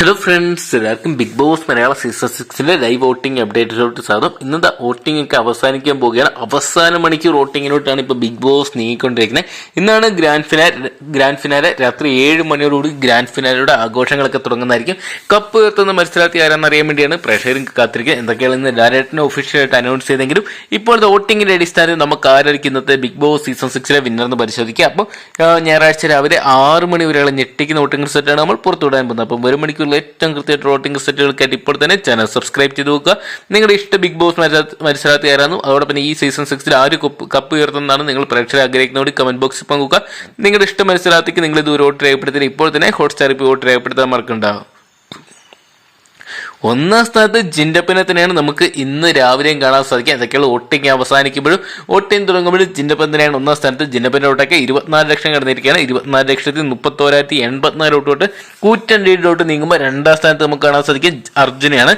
Hello friends എല്ലാവർക്കും big boss Malayala season സിക്സിന്റെ live voting അപ്ഡേറ്റിലോട്ട് സ്വാഗതം. ഇന്നത്തെ വോട്ടിംഗ് ഒക്കെ അവസാനിക്കാൻ പോകുകയാണ് അവസാന മണിക്കൂർ വോട്ടിങ്ങിലോട്ടാണ് ഇപ്പോൾ ബിഗ് ബോസ് നീങ്ങിക്കൊണ്ടിരിക്കുന്നത്. ഇന്നാണ് ഗ്രാൻഡ് ഫിനാലെ ഗ്രാൻഡ് ഫിനാലെ രാത്രി ഏഴ് മണിയോടുകൂടി ഗ്രാൻഡ് ഫിനാലയുടെ ആഘോഷങ്ങളൊക്കെ തുടങ്ങുന്നതായിരിക്കും. കപ്പ് ഉയർത്തുന്ന മത്സരാർത്ഥി ആരാണെന്ന് അറിയാൻ വേണ്ടിയാണ് പ്രഷറിംഗ് കാത്തിരിക്കുക എന്തൊക്കെയാണ് ഇന്ന് ഡയറക്ടറിനെ ഒഫീഷ്യലായിട്ട് അനൗൺസ് ചെയ്തെങ്കിലും ഇപ്പോഴത്തെ വോട്ടിങ്ങിന്റെ അടിസ്ഥാനത്തിൽ നമുക്ക് ആരായിരിക്കും ഇന്നത്തെ ബിഗ് ബോസ് സീസൺ സിക്സിലെ വിന്നർ എന്ന് പരിശോധിക്കാം. അപ്പോൾ ഞായറാഴ്ച രാവിലെ ആറ് മണി വരെയുള്ള ഞെട്ടിക്കുന്ന വോട്ടിംഗ് സെറ്റാണ് നമ്മൾ പുറത്തുവിടാൻ പോകുന്നത്. അപ്പോൾ ഒരു മണിക്കൂറിൽ ഏറ്റവും കൃത്യമായിട്ട് റോട്ടിംഗ് സെറ്റുകൾക്കായിട്ട് ഇപ്പോൾ തന്നെ ചാനൽ സബ്സ്ക്രൈബ് ചെയ്ത് നോക്കുക. നിങ്ങളുടെ ഇഷ്ട ബിഗ് ബോസ് മത്സര- മത്സരാർത്ഥി ആരാണെന്നും അതോടൊപ്പം ഈ സീസൺ സിക്സിൽ ആര് കപ്പ് ഉയർത്തുന്നതാണ് നിങ്ങൾ പ്രേക്ഷകർ ആഗ്രഹിക്കുന്നതോട് കമന്റ് ബോക്സിൽ പങ്കുക നിങ്ങളുടെ ഇഷ്ട മത്സരാർത്ഥിക്ക് നിങ്ങൾ ഇത് ഒരു വോട്ട് രേഖപ്പെടുത്തി ഇപ്പോൾ തന്നെ ഹോട്ട്സ്റ്റാർ ഇപ്പോൾ വോട്ട് രേഖപ്പെടുത്താൻ മറക്കണ്ടാവും ഒന്നാം സ്ഥാനത്ത് ജിൻഡപ്പനെ തന്നെയാണ് നമുക്ക് ഇന്ന് രാവിലെയും കാണാൻ സാധിക്കുക. ഇതൊക്കെയുള്ള വോട്ടിംഗ് അവസാനിക്കുമ്പോഴും വോട്ടിംഗ് തുടങ്ങുമ്പോഴും ജിൻഡപ്പൻ തന്നെയാണ് ഒന്നാം സ്ഥാനത്ത് ജിൻഡപ്പന്റെ വോട്ടൊക്കെ ഇരുപത്തിനാല് ലക്ഷം കടന്നിരിക്കുകയാണ്. ഇരുപത്തിനാല് ലക്ഷത്തി മുപ്പത്തോരായിരത്തി എൺപത്തിനാല് വോട്ട് കൂറ്റൻ നീങ്ങുമ്പോൾ രണ്ടാം സ്ഥാനത്ത് നമുക്ക് കാണാൻ സാധിക്കും അർജുനെയാണ്.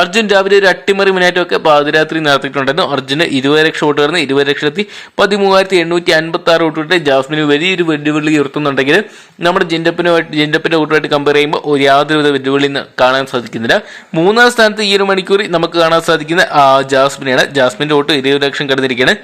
അർജുൻ രാവിലെ ഒരു അട്ടിമറി മുന്നേറ്റമൊക്കെ പാതിരാത്രി നടത്തിയിട്ടുണ്ടായിരുന്നു. അർജുന് ഇരുപത് ലക്ഷം വോട്ട് കടന്ന് ഇരുപത് ലക്ഷത്തി പതിമൂവായിരത്തി എണ്ണൂറ്റി അൻപത്തി ആറ് വോട്ട് തൊട്ട് ജാസ്മിന് വലിയൊരു വെല്ലുവിളി ഉയർത്തുന്നുണ്ടെങ്കിൽ നമ്മുടെ ജിൻഡപ്പനുമായിട്ട് ജിൻഡപ്പന്റെ വോട്ടുമായിട്ട് കമ്പയർ ചെയ്യുമ്പോൾ യാതൊരുവിധ വെല്ലുവിളി കാണാൻ സാധിക്കുന്നില്ല. മൂന്നാം സ്ഥാനത്ത് ഈ ഒരു മണിക്കൂർ നമുക്ക് കാണാൻ സാധിക്കുന്ന ജാസ്മിനെയാണ്. ജാസ്മിന്റെ വോട്ട് ഇരുപത് ലക്ഷം കടന്നിരിക്കുകയാണ്.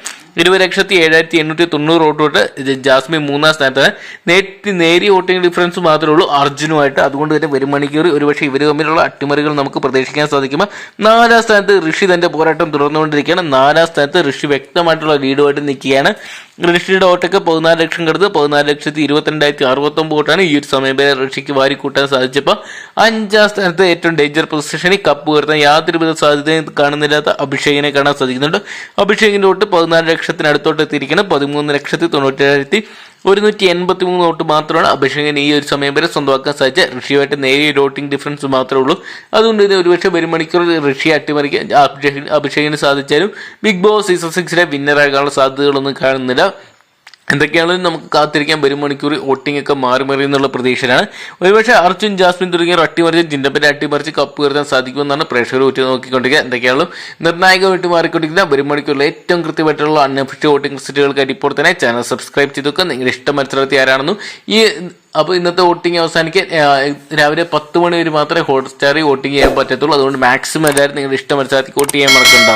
ഇരുപത് ലക്ഷത്തി ഏഴായിരത്തി എണ്ണൂറ്റി തൊണ്ണൂറ് വോട്ട് തൊട്ട് ജാസ്മിൻ മൂന്നാം സ്ഥാനത്താണ്. നേരിട്ട് നേരിയ വോട്ടിംഗ് ഡിഫറൻസ് മാത്രമേ ഉള്ളൂ. അർജുനുമായിട്ട്. അതുകൊണ്ട് തന്നെ വരും മണിക്കൂർ ഒരുപക്ഷെ ഇവർ തമ്മിലുള്ള അട്ടിമറികൾ നമുക്ക് പ്രതീക്ഷിക്കാൻ സാധിക്കുമ്പോൾ നാലാം സ്ഥാനത്ത് ഋഷി തന്റെ പോരാട്ടം തുടർന്നുകൊണ്ടിരിക്കുകയാണ്. നാലാം സ്ഥാനത്ത് ഋഷി വ്യക്തമായിട്ടുള്ള ലീഡുമായിട്ട് നിൽക്കുകയാണ്. ഋഷിയുടെ വോട്ടൊക്കെ പതിനാല് ലക്ഷം കടന്ന് പതിനാല് ലക്ഷത്തി ഇരുപത്തിരണ്ടായിരത്തി അറുപത്തൊമ്പത് വോട്ടാണ് ഈ ഒരു സമയം വരെ ഋഷിക്ക് വാരിക്കൂട്ടാൻ സാധിച്ചപ്പോൾ അഞ്ചാം സ്ഥാനത്ത് ഏറ്റവും ഡേഞ്ചർ പൊസിഷനിൽ കപ്പ് ഉയർത്താൻ യാതൊരുവിധ സാധ്യതയും കാണുന്നില്ലാത്ത അഭിഷേകിനെ കാണാൻ സാധിക്കുന്നുണ്ട്. അഭിഷേകിന്റെ വോട്ട് പതിനാല് ലക്ഷത്തിനടുത്തോട്ട് എത്തിയിരിക്കുന്നത് പതിമൂന്ന് ലക്ഷത്തി തൊണ്ണൂറ്റേഴായിരത്തി ഒരുന്നൂറ്റി എൺപത്തി മൂന്ന് വോട്ട് മാത്രമാണ് അഭിഷേകൻ ഈ ഒരു സമയം വരെ സ്വന്തമാക്കാൻ സാധിച്ച ഋഷിയുമായിട്ട് നേരിയ വോട്ടിംഗ് ഡിഫറൻസ് മാത്രമേ ഉള്ളൂ. അതുകൊണ്ട് ഇത് ഒരുപക്ഷെ ഒരു മണിക്കൂർ ഋഷിയെ അട്ടിമറിക്കാൻ അഭിഷേകിന് സാധിച്ചാലും ബിഗ് ബോസ് സീസൺ സിക്സിലെ വിന്നറാകാനുള്ള സാധ്യതകളൊന്നും കാണുന്നില്ല. എന്തൊക്കെയാണെങ്കിലും നമുക്ക് കാത്തിരിക്കാൻ വരും മണിക്കൂർ വോട്ടിംഗ് ഒക്കെ മാറി മാറി എന്നുള്ള പ്രതീക്ഷയിലാണ്. ഒരുപക്ഷെ അർജുൻ ജാസ്മിൻ തുടങ്ങിയ അട്ടിമറിച്ച് ജിൻഡപ്പിന്റെ അട്ടിമറിച്ച് കപ്പ് ഉയർത്താൻ സാധിക്കുമെന്നാണ് പ്രേക്ഷകർ ഉറ്റു നോക്കിക്കൊണ്ടിരിക്കുക എന്തൊക്കെയാണെങ്കിലും നിർണായകമായിട്ട് മാറിക്കൊണ്ടിരിക്കുന്ന വരും മണിക്കൂറിൽ ഏറ്റവും കൃത്യമായിട്ടുള്ള അൺഒഫീഷ്യൽ വോട്ടിംഗ് റിസൾട്ടുകൾക്കായിട്ട് ഇപ്പോൾ തന്നെ ചാനൽ സബ്സ്ക്രൈബ് ചെയ്ത് വെക്കുക നിങ്ങളുടെ ഇഷ്ടം മത്സരത്തിൽ ആരാണെന്നും ഈ അപ്പോൾ ഇന്നത്തെ വോട്ടിംഗ് അവസാനിക്കാൻ രാവിലെ പത്ത് മണി വരെ മാത്രമേ ഹോട്ട്സ്റ്റാറിൽ വോട്ടിംഗ് ചെയ്യാൻ പറ്റത്തുള്ളൂ. അതുകൊണ്ട് മാക്സിമം എല്ലാവരും നിങ്ങളുടെ ഇഷ്ടം മത്സരത്തിൽ വോട്ട് ചെയ്യാൻ മറക്കണ്ട.